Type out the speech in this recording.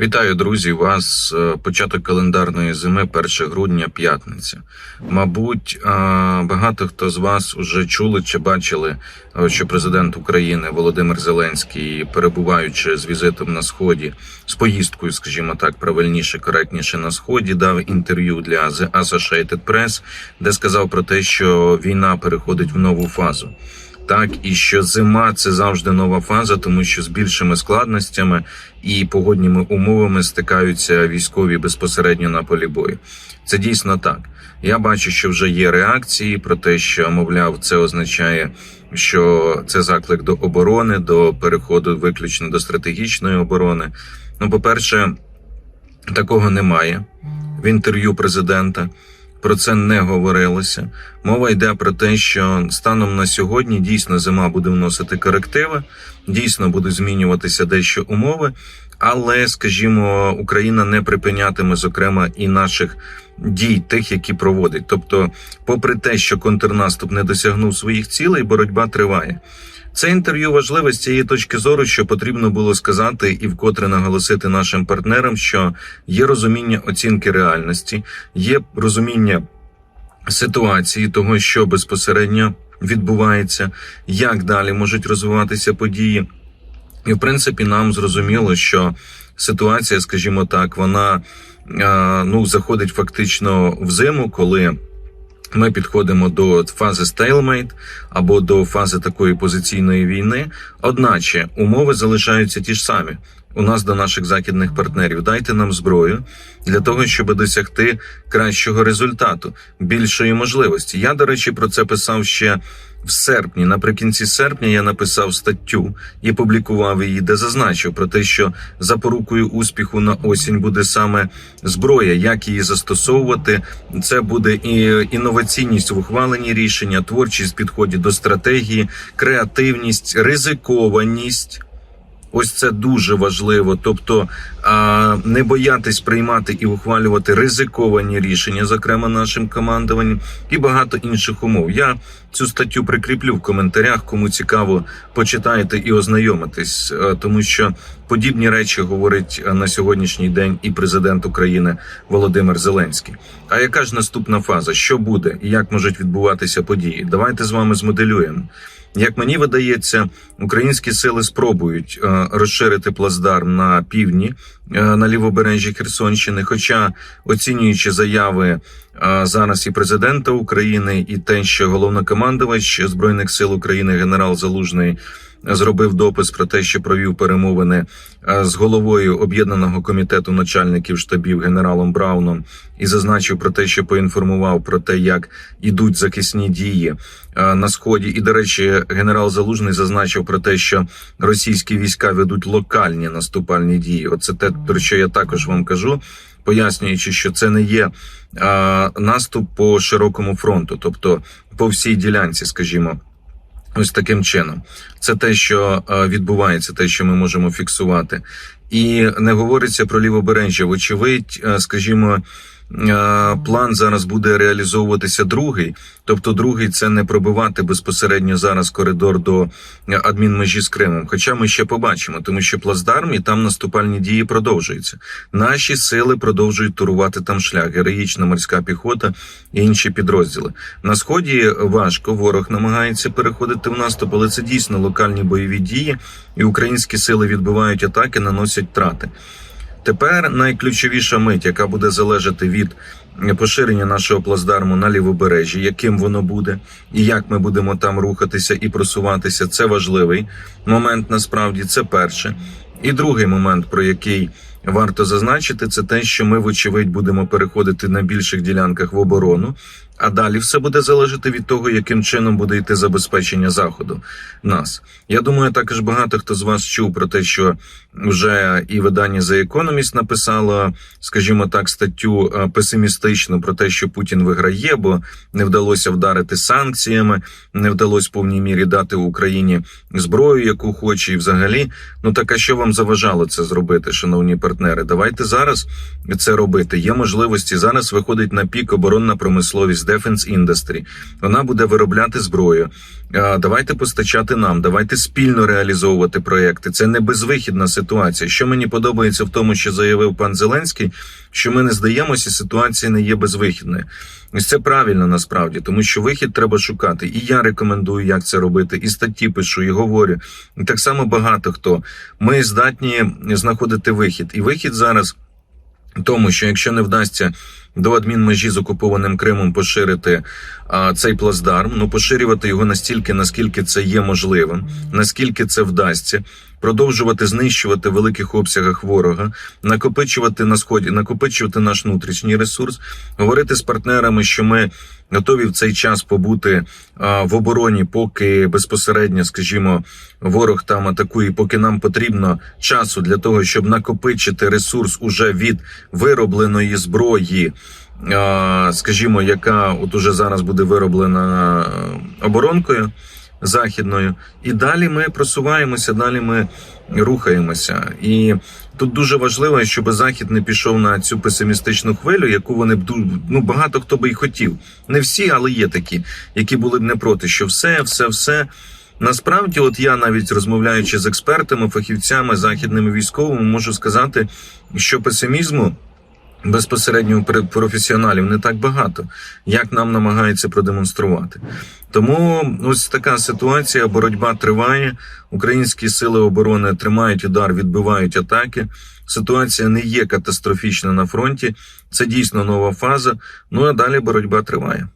Вітаю, друзі! Вас е, початок календарної зими, 1 грудня, п'ятниця. Мабуть, е, багато хто з вас вже чули чи бачили, е, що президент України Володимир Зеленський, перебуваючи з візитом на сході, з поїздкою, скажімо так, правильніше, коректніше на сході, дав інтерв'ю для The Associated Press, де сказав про те, що війна переходить в нову фазу. Так, і що зима це завжди нова фаза, тому що з більшими складностями і погодніми умовами стикаються військові безпосередньо на полі бою. Це дійсно так. Я бачу, що вже є реакції про те, що мовляв, це означає, що це заклик до оборони, до переходу виключно до стратегічної оборони. Ну, по-перше, такого немає в інтерв'ю президента. Про це не говорилося. Мова йде про те, що станом на сьогодні дійсно зима буде вносити корективи, дійсно будуть змінюватися дещо умови, але, скажімо, Україна не припинятиме, зокрема, і наших дій, тих, які проводить. Тобто, попри те, що контрнаступ не досягнув своїх цілей, боротьба триває. Це інтерв'ю важливе з цієї точки зору, що потрібно було сказати і вкотре наголосити нашим партнерам, що є розуміння оцінки реальності, є розуміння ситуації того, що безпосередньо відбувається, як далі можуть розвиватися події. І в принципі, нам зрозуміло, що ситуація, скажімо так, вона е, ну заходить фактично в зиму, коли. Ми підходимо до фази стейлмейт або до фази такої позиційної війни. Одначе умови залишаються ті ж самі. У нас до наших західних партнерів дайте нам зброю для того, щоб досягти кращого результату, більшої можливості. Я, до речі, про це писав ще в серпні. Наприкінці серпня я написав статтю і публікував її, де зазначив про те, що запорукою успіху на осінь буде саме зброя, як її застосовувати. Це буде і інноваційність в ухваленні рішення, творчість в підході до стратегії, креативність, ризикованість. Ось це дуже важливо. Тобто не боятись приймати і ухвалювати ризиковані рішення, зокрема нашим командуванням, і багато інших умов. Я цю статтю прикріплю в коментарях. Кому цікаво, почитайте і ознайомитись, е, тому що подібні речі говорить е, на сьогоднішній день і президент України Володимир Зеленський. А яка ж наступна фаза? Що буде і як можуть відбуватися події? Давайте з вами змоделюємо. Як мені видається, українські сили спробують е, розширити плацдарм на півдні на лівобережжі Херсонщини. Хоча оцінюючи заяви е, зараз і президента України, і те, що головнокомандувач збройних сил України генерал Залужний зробив допис про те, що провів перемовини е, з головою об'єднаного комітету начальників штабів генералом Брауном і зазначив про те, що поінформував про те, як ідуть захисні дії е, на сході. І до речі, генерал Залужний зазначив про те, що російські війська ведуть локальні наступальні дії. Оце те, про що я також вам кажу. Пояснюючи, що це не є а, наступ по широкому фронту, тобто по всій ділянці, скажімо, ось таким чином. Це те, що е, відбувається, те, що ми можемо фіксувати, і не говориться про лівобережжя. Вочевидь, е, скажімо. Е, План зараз буде реалізовуватися другий, тобто другий це не пробивати безпосередньо зараз коридор до е, адмінмежі з Кримом. Хоча ми ще побачимо, тому що плацдарм і там наступальні дії продовжуються. Наші сили продовжують турувати там шлях, героїчна морська піхота і інші підрозділи. На сході важко ворог намагається переходити в наступ, але це дійсно локальні бойові дії, і українські сили відбивають атаки, наносять втрати. Тепер найключовіша мить, яка буде залежати від поширення нашого плацдарму на лівобережжі, яким воно буде, і як ми будемо там рухатися і просуватися. Це важливий момент. Насправді це перше. І другий момент, про який варто зазначити, це те, що ми, вочевидь, будемо переходити на більших ділянках в оборону. А далі все буде залежати від того, яким чином буде йти забезпечення заходу нас. Я думаю, також багато хто з вас чув про те, що вже і видання The Economist написало, скажімо так, статтю е, песимістичну про те, що Путін виграє, бо не вдалося вдарити санкціями, не вдалося в повній мірі дати Україні зброю, яку хоче, і взагалі. Ну так а що вам заважало це зробити, шановні партнери? Давайте зараз це робити. Є можливості зараз виходить на пік оборонна промисловість Defense Industry. Вона буде виробляти зброю. Давайте постачати нам, давайте спільно реалізовувати проекти. Це не безвихідна ситуація. Що мені подобається в тому, що заявив пан Зеленський, що ми не здаємося, ситуація не є безвихідною. Ось це правильно насправді, тому що вихід треба шукати. І я рекомендую, як це робити, і статті пишу, і говорю. І так само багато хто. Ми здатні знаходити вихід. І вихід зараз тому, що якщо не вдасться до адмінмежі з окупованим Кримом поширити а, цей плацдарм, ну поширювати його настільки, наскільки це є можливим, наскільки це вдасться, продовжувати знищувати в великих обсягах ворога, накопичувати на сході, накопичувати наш внутрішній ресурс, говорити з партнерами, що ми готові в цей час побути в обороні, поки безпосередньо, скажімо, ворог там атакує, поки нам потрібно часу для того, щоб накопичити ресурс уже від виробленої зброї. Скажімо, яка от уже зараз буде вироблена оборонкою західною, і далі ми просуваємося, далі ми рухаємося. І тут дуже важливо, щоб захід не пішов на цю песимістичну хвилю, яку вони б ну багато хто би й хотів. Не всі, але є такі, які були б не проти, що все, все, все. Насправді, от я навіть розмовляючи з експертами, фахівцями, західними військовими, можу сказати, що песимізму безпосередньо професіоналів не так багато, як нам намагаються продемонструвати. Тому ось така ситуація. Боротьба триває. Українські сили оборони тримають удар, відбивають атаки. Ситуація не є катастрофічна на фронті. Це дійсно нова фаза. Ну а далі боротьба триває.